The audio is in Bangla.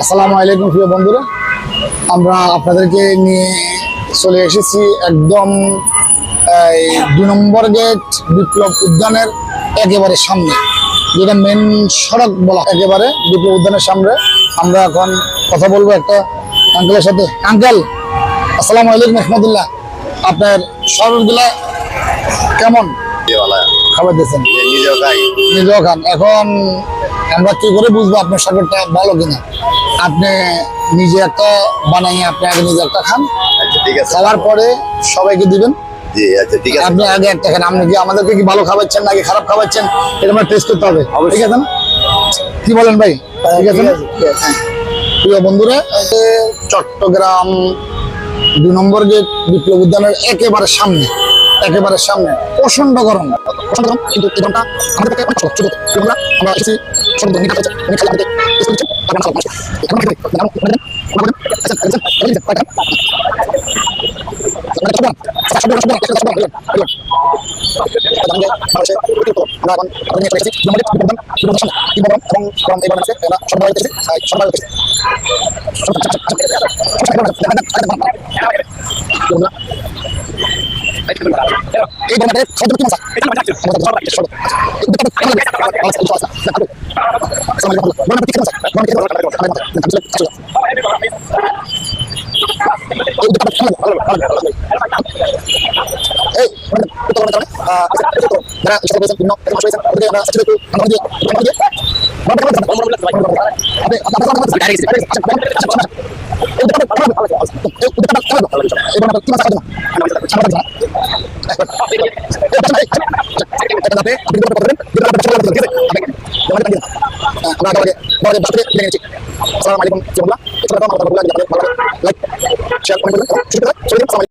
আসসালামু আলাইকুম প্রিয় বন্ধুরা। আমরা আপনাদেরকে নিয়ে চলে এসেছি একদম এই দুই নম্বর গেট বিপ্লব উদ্যানের একেবারে সামনে যেটা মেন সড়ক বলা একেবারে বিপ্লব উদ্যানের সামনে। আমরা এখন কথা বলব একটা আঙ্কেলের সাথে। আঙ্কেল আসসালামু আলাইকুম রহমতুল্লাহ। আপনার শরবতগুলা কেমন? খাবার দিয়েছেন? নিজেও খান। এখন আমরা কি করে বুঝব আপনার শরবতটা ভালো কিনা? আপনি নিজে একটা বানাইয়ে আপনি আগে নিজে একটা খান। আচ্ছা ঠিক আছে। খাওয়ার পরে সবাইকে দিবেন। আচ্ছা আপনি আগে একটা খান। আপনি কি আমাদেরকে কি ভালো খাওয়াচ্ছেন নাকি খারাপ খাওয়াচ্ছেন এটা আমরা টেস্ট করতে হবে। ঠিক আছে না? কি বলেন ভাই? ঠিক আছে? হ্যাঁ। প্রিয় বন্ধুরা চট্টগ্রাম দুই নম্বর গেট বিপ্লব উদ্যানের একেবারে সামনে। একেবারে সামনে প্রচণ্ড গরম কিন্তু আমরা এই আমাদের সাথে ডাইরেক্ট আচ্ছা আচ্ছা আচ্ছা এই আসসালামু আলাইকুম লাইক শেয়ার করুন